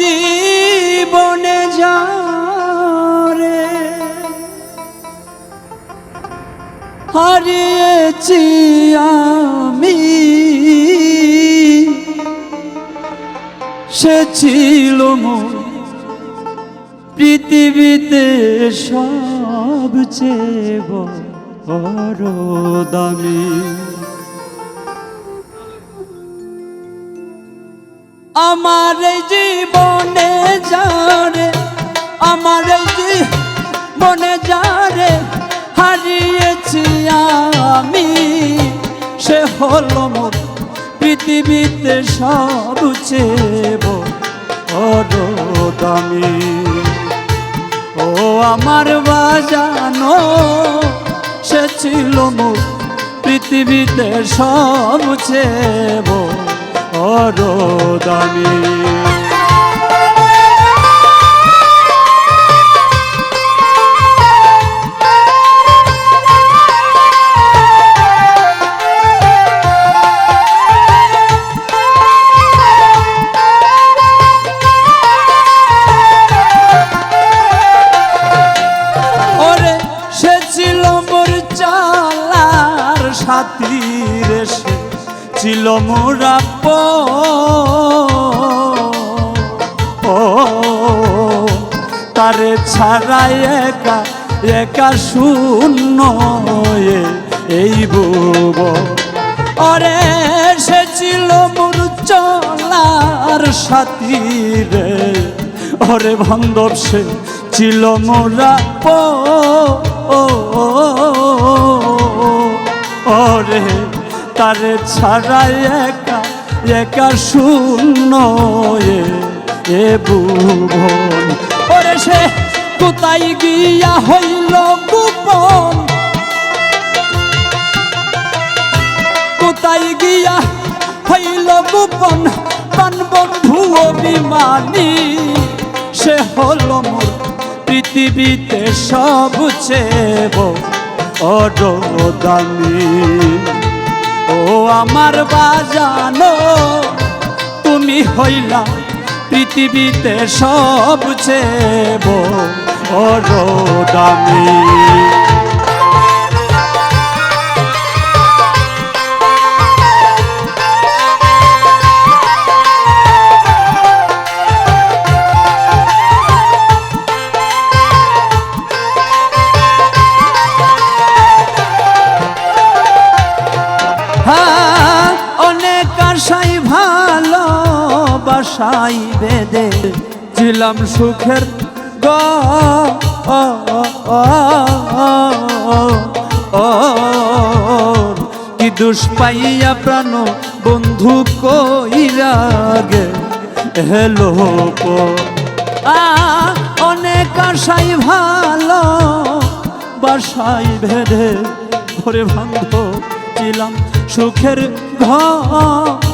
জীবনে যারে হারিয়েছি আমি সে ছিল মোর পৃথিবীতে সবচেয়ে বড় দামি। আমার জীবনে যারে, আমার জীবনে যারে হারিয়েছি আমি। সে হলো মোর পৃথিবীতে সবচেয়ে বড় দামি ও আমার বাজানো, সে ছিল মোর পৃথিবীতে সবচেয়ে বড় চালার সাথী রে সে। ছিল মোরাপ ও তারে ছাড়াই একা একা শূন্য এই বুব ওরে সে ছিল মোর চলার সাথী রে ওরে বান্ধব সে ছিল মোরা পো ও ওরে তারে ছাড়াই একা একা শূন্য এ ভুবন। ওরে সে, কোথায় গিয়া হইল গোপন? কোথায় গিয়া হইল গোপন? প্রাণ বন্ধু অভিমানী, সে হল মোর পৃথিবীতে বড় দামি ও আমার বাজানো তুমি হইলা পৃথিবীতে সবচেয়ে বড় দামি বাসাই বেদে ছিলাম সুখের গ কি দুষ পাইয়া প্রাণ বন্ধু কইরাগে হেলো অনেক আশাই ভালো, বাসাই ভেদে ঘরে ভাঙ্গ ছিলাম সুখের ঘর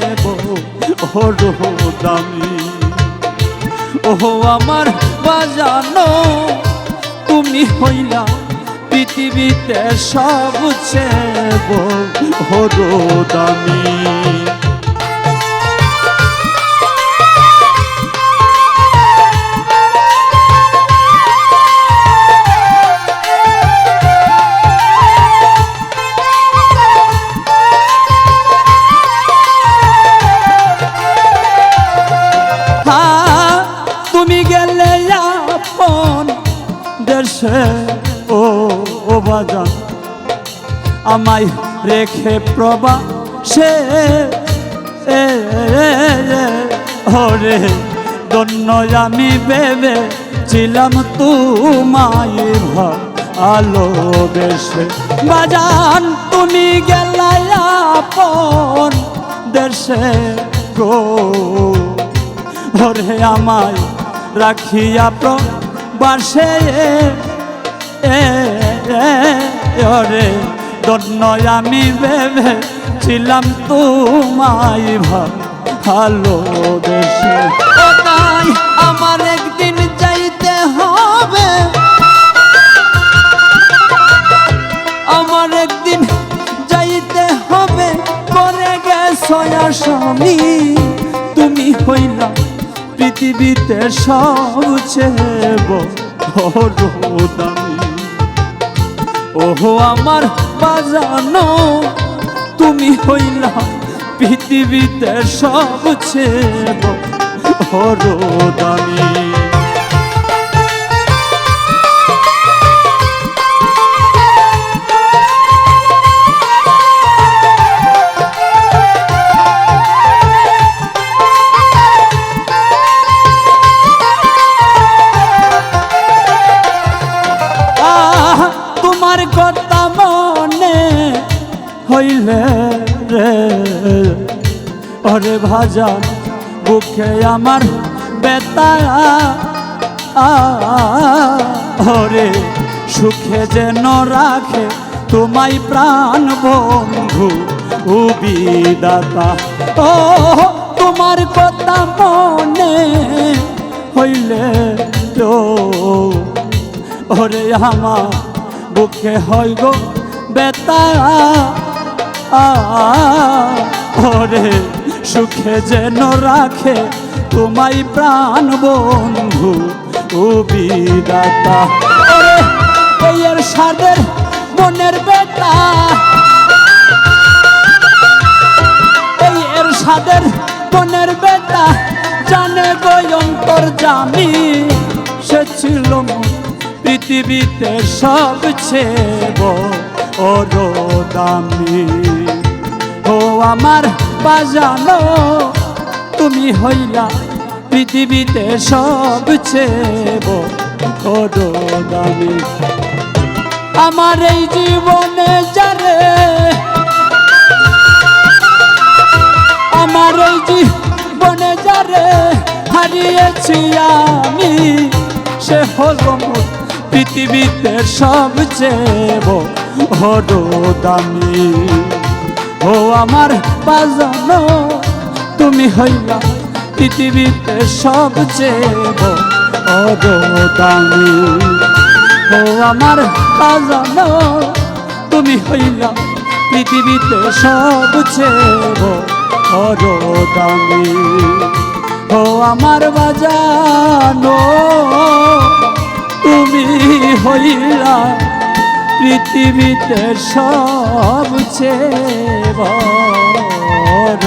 বড় দামি। ওহো আমার বাজানো তুমি হইলা পৃথিবীতে সবচেয়ে বড় দামি। আমায় রেখে প্রভা সে ওরে দন্য আমি ভেবে ছিলাম তোমায় ভালোবেসে। বাজান, তুমি গেলাই দেশে গো। ওরে আমায় রাখিয়া প্রবাসে এ ওরে দন্য আমি ভেবে ছিলাম তোমায় ভালো দেশে তাই আমার একদিন যাইতে হবে। আমার একদিন যাইতে হবে। করে গেছো স্বামী, তুমি হইলা পৃথিবীতে সবচেয়ে বড় দামি। ওহো আমার বাজানো তুমি হইলা পৃথিবীতে সবচেয়ে বড়। তোমার কথা মনে হইলে রে। ওরে ভাজা বুকে আমার বেতা ওরে সুখে যেন রাখে তোমায় প্রাণ বন্ধু উবিদাতা। ও, তোমার কথা মনে হইলে তো। ওরে আমার বুকে হয় গো বেতা ওরে, সুখে যেন রাখে তোমায় প্রাণ বন্ধু ও বিদাতা এর সাদের মনের বেতা এই এর সাদের পৃথিবীতে সবচেয়ে বড় দামি। ও আমার বাজানো, তুমি হইলা পৃথিবীতে সবচেয়ে বড় দামি। আমার এই জীবনে যারে, আমার এই জীবনে যারে হারিয়েছি আমি, সে হলো পৃথিবীতে সবচেয়ে বড় দামি। ও আমার বাজানো, তুমি হইলা পৃথিবীতে সবচেয়ে বড় দামি। ও আমার বাজানো, তুমি হইলা পৃথিবীতে সবচেয়ে বড় দামি। ও আমার বাজানো তুমি হইলা পৃথিবীতে সবচেয়ে বড়